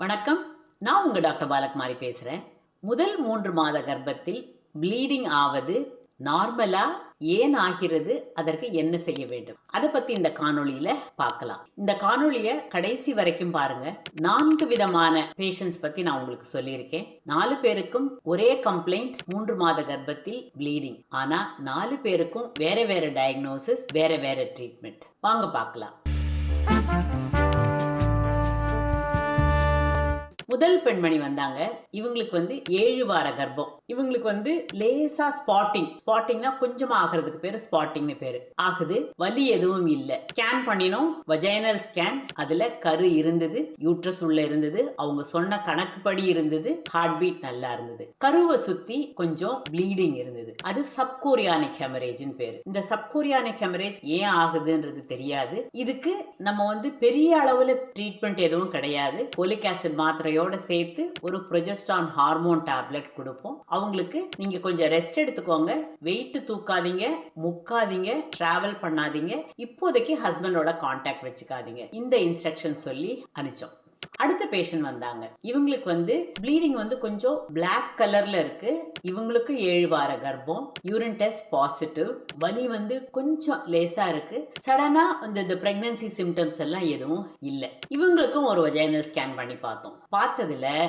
வணக்கம். நான் உங்கள் டாக்டர் பாலகுமாரி பேசுகிறேன் முதல் மூன்று மாத கர்ப்பத்தில் ப்ளீடிங் ஆவது நார்மலா ஏன் ஆகிறது? அதற்கு என்ன செய்ய வேண்டும்? அதை பத்தி இந்த காணொளியில பார்க்கலாம். இந்த காணொளிய கடைசி வரைக்கும் பாருங்க. நான்கு விதமான பேஷண்ட்ஸ் பத்தி நான் உங்களுக்கு சொல்லியிருக்கேன். நாலு பேருக்கும் ஒரே கம்ப்ளைண்ட் மூன்று மாத கர்ப்பத்தில் ப்ளீடிங் ஆனா நாலு பேருக்கும் வேற வேற டயக்னோசிஸ் வேற வேற ட்ரீட்மெண்ட் வாங்க பார்க்கலாம். முதல் பெண்மணி வந்தாங்க. இவங்களுக்கு வந்து ஏழு வார கர்ப்பம். இவங்களுக்கு வந்து லேசா ஸ்பாட்டிங் ஸ்பாட்டிங்னா கொஞ்சமா ஆகிறதுக்கு பேரு ஸ்பாட்டிங்னு பேரு. ஆகுது. வலி எதுவும் இல்ல. ஸ்கேன் பண்ணினோம். வஜைனல் ஸ்கேன் அதுல கரு இருந்தது. யூட்ரஸ் உள்ள இருந்தது. அவங்க சொன்ன கணக்குப்படி இருந்தது. ஹார்ட் பீட் நல்லா இருந்தது. கருவை சுத்தி கொஞ்சம் ப்ளீடிங் இருந்தது. அது சப்கோரியானிக் ஹெமரேஜ்னு பேரு. இந்த சப்கோரியானிக் ஹெமரேஜ் ஏன் ஆகுதுன்றது தெரியாது. இதுக்கு நம்ம வந்து பெரிய அளவுல ட்ரீட்மெண்ட் எதுவும் கிடையாது. போலிக் ஆசிட் மாத்திரையோட சேர்த்து ஒரு ப்ரொஜெஸ்டான் ஹார்மோன் டேப்லெட் கொடுப்போம். அவங்களுக்கு நீங்க கொஞ்சம் ரெஸ்ட் எடுத்துக்கோங்க. வெயிட் தூக்காதீங்க முக்காதீங்க டிராவல் பண்ணாதீங்க. இப்போதைக்கு ஹஸ்பண்டோட காண்டாக்ட் வச்சுக்காதீங்க. இந்த இன்ஸ்ட்ரக்ஷன் சொல்லி அனுப்பிச்சோம். அடுத்த பேஷண்ட் வந்தாங்க. இவங்களுக்கு வந்து ப்ளீடிங் வந்து கொஞ்சம் பிளாக் கலர்ல இருக்கு. இவங்களுக்கு ஏழு வார கர்ப்பம். யூரின் டெஸ்ட் பாசிட்டிவ் வலி வந்து கொஞ்சம் லேசா இருக்கு. சடனா இந்த இந்த பிரெக்னன்சி சிம்டம்ஸ் எல்லாம் எதுவும் இல்லை. இவங்களுக்கும் ஒரு வஜைனல் ஸ்கேன் பண்ணி பார்த்தோம். பார்த்ததுல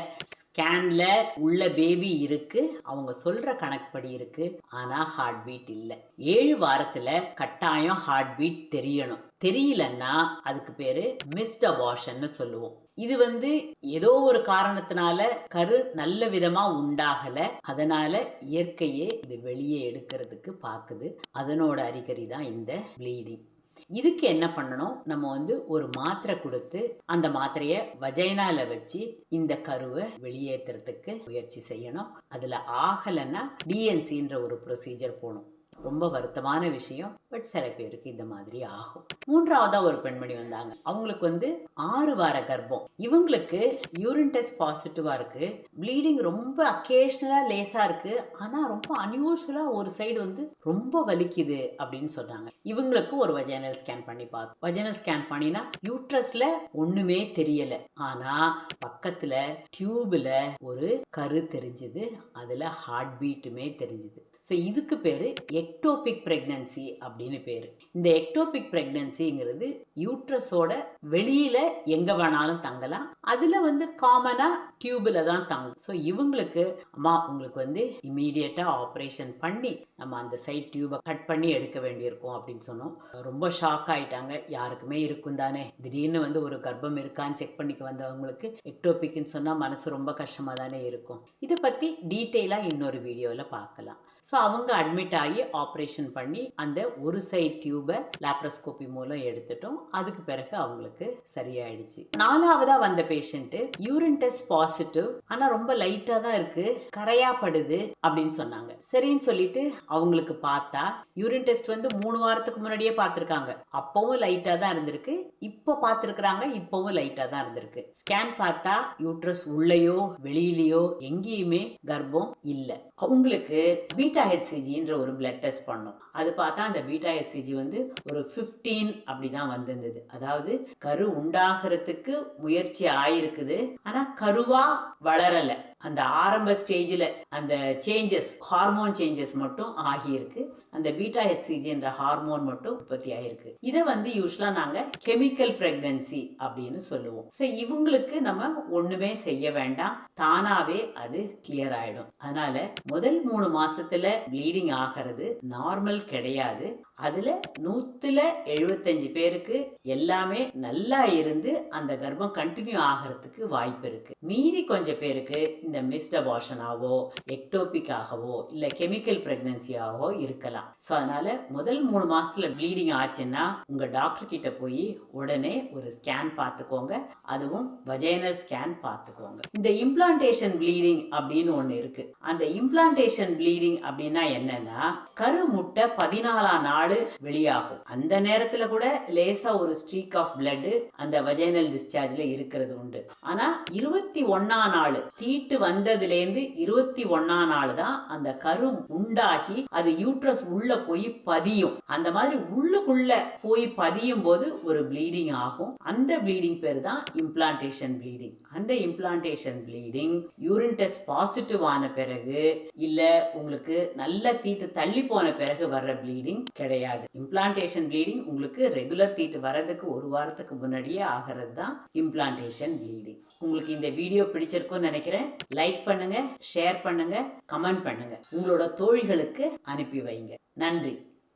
ஸ்கேனில் உள்ள பேபி இருக்கு. அவங்க சொல்ற கணக்குப்படி இருக்கு. ஆனால் ஹார்ட் பீட் இல்லை. ஏழு வாரத்தில் கட்டாயம் ஹார்ட் பீட் தெரியணும். தெரியலன்னா அதுக்கு பேரு மிஸ்ட் அபார்ஷன்னு சொல்லுவோம். இது வந்து ஏதோ ஒரு காரணத்தினால கரு நல்ல விதமா உண்டாகல. அதனால இயற்கையே இது வெளியே எடுக்கிறதுக்கு பாக்குது. அதனோட அறிகுறி தான் இந்த ப்ளீடிங் இதுக்கு என்ன பண்ணணும்? நம்ம வந்து ஒரு மாத்திரை கொடுத்து அந்த மாத்திரையை வஜைனால வச்சு இந்த கருவை வெளியேற்றுறதுக்கு முயற்சி செய்யணும். அதுல ஆகலைன்னா டிஎன்சின்ற ஒரு ப்ரொசீஜர் போகணும். ரொம்ப வருத்தமான விஷயம். பட் சில பேருக்கு இந்த மாதிரி ஆகும். மூன்றாவதா ஒரு பெண்மணி வந்தாங்க. அவங்களுக்கு வந்து ஆறு வார கர்ப்பம். இவங்களுக்கு யூரின் டெஸ்ட் பாசிட்டிவா இருக்கு. ப்ளீடிங் ரொம்ப அக்கேஷனலா லேசா இருக்கு. ஆனா ரொம்ப அன்யூஷுவலா ஒரு சைடு வந்து ரொம்ப வலிக்குது அப்படின்னு சொன்னாங்க. இவங்களுக்கு ஒரு வஜைனல் ஸ்கேன் பண்ணி பார்த்தோம் வஜைனல் ஸ்கேன் பண்ணினா யூட்ரஸ்ல ஒண்ணுமே தெரியல. ஆனா பக்கத்துல டியூப்ல ஒரு கரு தெரிஞ்சது. அதுல ஹார்ட் பீட்டுமே தெரிஞ்சது. ஸோ இதுக்கு பேர் எக்டோபிக் ப்ரெக்னன்சி அப்படின்னு பேர். இந்த எக்டோபிக் ப்ரெக்னன்சிங்கிறது யூட்ரஸோட வெளியில எங்க வேணாலும் தங்கலாம். அதுல வந்து காமனா டியூபில் தான் தங்கும். ஸோ இவங்களுக்கு அம்மா உங்களுக்கு வந்து இமீடியட்டாக ஆப்ரேஷன் பண்ணி நம்ம அந்த சைட் டியூபை கட் பண்ணி எடுக்க வேண்டியிருக்கோம் அப்படின்னு சொன்னோம். ரொம்ப ஷாக் ஆயிட்டாங்க. யாருக்குமே இருக்கும் தானே. திடீர்னு வந்து ஒரு கர்ப்பம் இருக்கான்னு செக் பண்ணிக்க வந்தவங்களுக்கு எக்டோபிக்னு சொன்னா மனசு ரொம்ப கஷ்டமா தானே இருக்கும். இதை பத்தி டீட்டெயிலாக இன்னொரு வீடியோவில் பார்க்கலாம். ஸோ அவங்க அட்மிட் ஆகி ஆப்ரேஷன் பண்ணி அந்த ஒரு சைட் டியூபை லாப்ரோஸ்கோபி மூலம் எடுத்துட்டோம். அதுக்கு பிறகு அவங்களுக்கு சரியாயிடுச்சு. நாலாவதா வந்த பேஷண்ட்டு யூரின் டெஸ்ட் பாசிட்டிவ் ஆனா ரொம்ப லைட்டா தான் இருக்கு கரையா படுது அப்படின்னு சொன்னாங்க. சரின்னு சொல்லிட்டு அவங்களுக்கு பார்த்தா யூரின் டெஸ்ட் வந்து மூணு வாரத்துக்கு முன்னாடியே பார்த்துருக்காங்க. அப்பவும் லைட்டா தான் இருந்திருக்கு இப்போ பார்த்துருக்குறாங்க இப்பவும் லைட்டா தான் இருந்திருக்கு. ஸ்கேன் பார்த்தா யூட்ரஸ் உள்ளேயோ வெளியிலேயோ எங்கேயுமே கர்ப்பம் இல்லை. அவங்களுக்கு பீட்டா ஹெச்சிஜின்ற ஒரு பிளட் டெஸ்ட் பண்ணோம். அது பார்த்தா அந்த பீட்டா ஹெச்சிஜி வந்து ஒரு ஃபிஃப்டீன் அப்படி தான் வந்திருந்தது. அதாவது கரு உண்டாகிறதுக்கு முயற்சி ஆயிருக்குது. ஆனால் கருவாக வளரலை. அந்த ஆரம்ப ஸ்டேஜில் அந்த சேஞ்சஸ் ஹார்மோன் சேஞ்சஸ் மட்டும் ஆகியிருக்கு. அந்த பீட்டா ஹெச்சிஜின்ற ஹார்மோன் மட்டும் உற்பத்தி ஆகிருக்கு இதை வந்து யூஸ்வலாக நாங்கள் கெமிக்கல் ப்ரெக்னன்சி அப்படின்னு சொல்லுவோம். ஸோ இவங்களுக்கு நம்ம ஒன்றுமே செய்ய வேண்டாம். தானாகவே அது கிளியர் ஆகிடும் அதனால் முதல் மூணு மாதத்தில் ப்ளீடிங் ஆகிறது நார்மல் கிடையாது. அதில் நூற்றுல எழுபத்தஞ்சு பேருக்கு எல்லாமே நல்லா இருந்து அந்த கர்ப்பம் கண்டினியூ ஆகிறதுக்கு வாய்ப்பு இருக்குது மீதி கொஞ்சம் பேருக்கு இந்த மிஸ்ட் அபார்ஷனாவோ எக்டோபிக்காகவோ இல்லை கெமிக்கல் ப்ரெக்னன்சியாகவோ இருக்கலாம். ஸோ அதனால முதல் மூணு மாதத்தில் ப்ளீடிங் ஆச்சுன்னா உங்கள் டாக்டர் கிட்ட போய் உடனே ஒரு ஸ்கேன் பார்த்துக்கோங்க அதுவும் வஜைனல் ஸ்கேன் பார்த்துக்கோங்க இந்த இம்ப்ளான்டேஷன் ப்ளீடிங் அப்படின்னு ஒன்று இருக்கு. அந்த இம்ப்ளான்டேஷன் ப்ளீடிங் அப்படின்னா என்னன்னா கரு முட்டை பதினாலாம் நாள் வெளியாகும். அந்த நேரத்தில் கூட லேசா ஒரு ஸ்ட்ரீக் ஆஃப் பிளட் அந்த வஜைனல் டிஸ்சார்ஜ்ல இருக்கிறது உண்டு. ஆனா இருபத்தி ஒன்னாம் நாள் தீட்டு வந்ததுலேருந்து இருபத்தி ஒன்னாம் நாள் தான் அந்த கரு உண்டாகி அது யூட்ரஸ் உள்ள போய் பதியும். அந்த மாதிரி உள்ளுக்குள்ள போய் பதியும் போது ஒரு ப்ளீடிங் ஆகும். அந்த ப்ளீடிங் பேர் தான் இம்ப்ளான்டேஷன் ப்ளீடிங் அந்த implantation bleeding urine test positive ஆன பிறகு இல்ல உங்களுக்கு நல்ல தீட்டு தள்ளி போன பிறகு வர்ற ப்ளீடிங் கிடையாது. இம்ப்ளான்டேஷன் ப்ளீடிங் உங்களுக்கு ரெகுலர் தீட்டு வர்றதுக்கு ஒரு வாரத்துக்கு முன்னாடியே ஆகிறது தான் இம்ப்ளான்டேஷன் ப்ளீடிங் உங்களுக்கு இந்த வீடியோ பிடிச்சிருக்கும்னு நினைக்கிறேன். லைக் பண்ணுங்க ஷேர் பண்ணுங்க கமெண்ட் பண்ணுங்க. உங்களோட தோழிகளுக்கு அனுப்பி வைங்க. நன்றி.